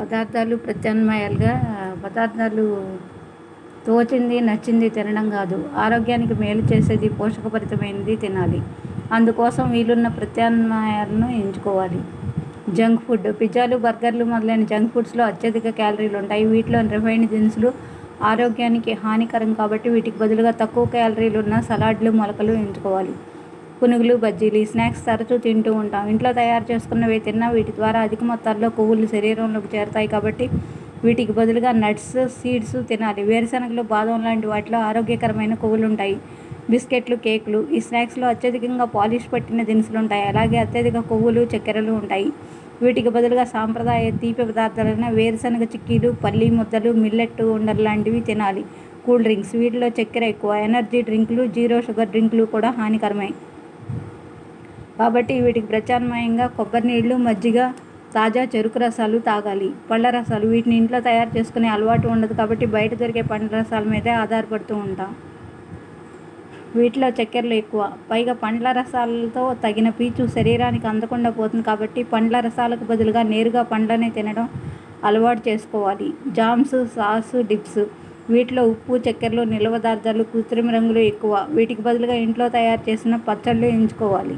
పదార్థాలు ప్రత్యామ్నాయాలుగా పదార్థాలు తోచింది నచ్చింది తినడం కాదు. ఆరోగ్యానికి మేలు చేసేది పోషకభరితమైనది తినాలి. అందుకోసం వీలున్న ప్రత్యామ్నాయాలను ఎంచుకోవాలి. జంక్ ఫుడ్ పిజ్జాలు బర్గర్లు మొదలైన జంక్ ఫుడ్స్లో అత్యధిక క్యాలరీలు ఉంటాయి. వీటిలో రిఫైన్డ్ దినుసులు ఆరోగ్యానికి హానికరం కాబట్టి వీటికి బదులుగా తక్కువ క్యాలరీలు ఉన్న సలాడ్లు మొలకలు ఎంచుకోవాలి. పునుగులు బజ్జీలు స్నాక్స్ తరచూ తింటూ ఉంటాం. ఇంట్లో తయారు చేసుకున్నవి తిన్నా వీటి ద్వారా అధిక మొత్తాల్లో కొవ్వులు శరీరంలోకి చేరుతాయి కాబట్టి వీటికి బదులుగా నట్స్ సీడ్స్ తినాలి. వేరుశనగలు బాదం లాంటి వాటిలో ఆరోగ్యకరమైన కొవ్వులు ఉంటాయి బిస్కెట్లు కేకులు ఈ స్నాక్స్లో అత్యధికంగా పాలిష్ పట్టిన దినుసులు ఉంటాయి అలాగే అత్యధిక కొవ్వులు చక్కెరలు ఉంటాయి. వీటికి బదులుగా సాంప్రదాయ తీపి పదార్థాలైన వేరుశనగ చిక్కీలు పల్లి ముద్దలు మిల్లెట్ ఉండలు లాంటివి తినాలి. కూల్ డ్రింక్స్ వీటిలో చక్కెర ఎక్కువ. ఎనర్జీ డ్రింకులు జీరో షుగర్ డ్రింకులు కూడా హానికరమే. కాబట్టి వీటికి ప్రత్యామ్నాయంగా కొబ్బరి నీళ్ళు మజ్జిగ తాజా చెరుకు రసాలు తాగాలి. పళ్ళ రసాలు వీటిని ఇంట్లో తయారు చేసుకునే అలవాటు ఉండదు కాబట్టి బయట దొరికే పండ్ల రసాల మీదే ఆధారపడుతూ ఉంటాం. వీటిలో చక్కెరలు ఎక్కువ. పైగా పండ్ల రసాలతో తగిన పీచు శరీరానికి అందకుండా పోతుంది కాబట్టి పండ్ల రసాలకు బదులుగా నేరుగా పండ్లనే తినడం అలవాటు చేసుకోవాలి. Jams sauce dips. వీటిలో ఉప్పు చక్కెరలు నిల్వ పదార్థాలు కృత్రిమ రంగులు ఎక్కువ. వీటికి బదులుగా ఇంట్లో తయారు చేసిన పచ్చళ్ళు ఎంచుకోవాలి.